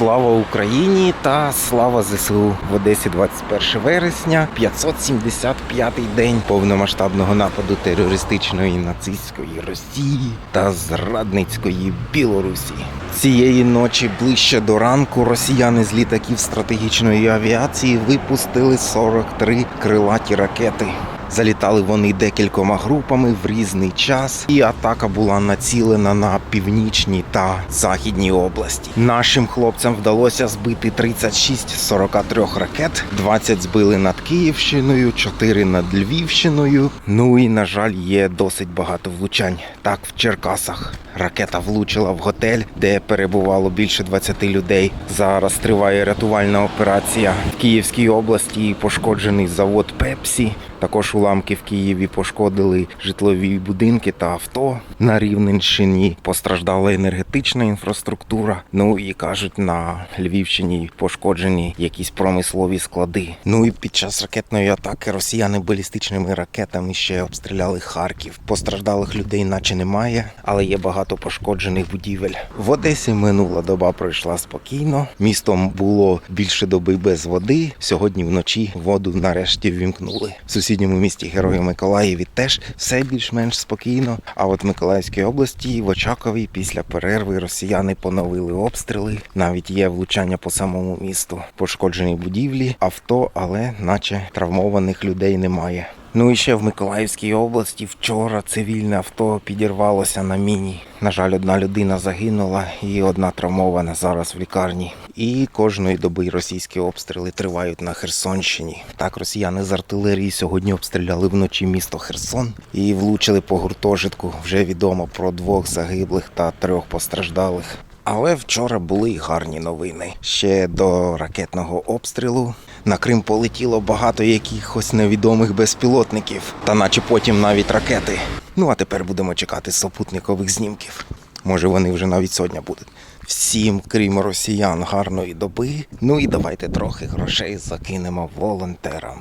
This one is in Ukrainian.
Слава Україні та слава ЗСУ в Одесі 21 вересня, 575-й день повномасштабного нападу терористичної нацистської Росії та зрадницької Білорусі. Цієї ночі ближче до ранку росіяни з літаків стратегічної авіації випустили 43 крилаті ракети. Залітали вони декількома групами в різний час, і атака була націлена на північні та західні області. Нашим хлопцям вдалося збити 36 з 43 ракет, 20 збили над Київщиною, 4 над Львівщиною. Ну і на жаль, є досить багато влучань. Так, в Черкасах ракета влучила в готель, де перебувало більше 20 людей. Зараз триває рятувальна операція в Київській області. Пошкоджений завод Пепсі. Також уламки в Києві пошкодили житлові будинки та авто. На Рівненщині постраждала енергетична інфраструктура. Ну і кажуть, на Львівщині пошкоджені якісь промислові склади. Ну і під час ракетної атаки росіяни балістичними ракетами ще обстріляли Харків. Постраждалих людей, наче немає, але є багато пошкоджених будівель. В Одесі минула доба пройшла спокійно. Містом було більше доби без води. Сьогодні вночі воду нарешті ввімкнули. В сусідньому місті Герої Миколаєві теж все більш-менш спокійно. А от в Миколаївській області в Очакові після перерви росіяни поновили обстріли. Навіть є влучання по самому місту. Пошкоджені будівлі, авто, але наче травмованих людей немає. Ну і ще в Миколаївській області вчора цивільне авто підірвалося на міні. На жаль, одна людина загинула і одна травмована зараз в лікарні. І кожної доби російські обстріли тривають на Херсонщині. Так, росіяни з артилерії сьогодні обстріляли вночі місто Херсон і влучили по гуртожитку. Вже відомо про двох загиблих та трьох постраждалих. Але вчора були й гарні новини. Ще до ракетного обстрілу на Крим полетіло багато якихось невідомих безпілотників, та наче потім навіть ракети. Ну а тепер будемо чекати супутникових знімків. Може, вони вже навіть сьогодні будуть. Всім, крім росіян, гарної доби. Ну і давайте трохи грошей закинемо волонтерам.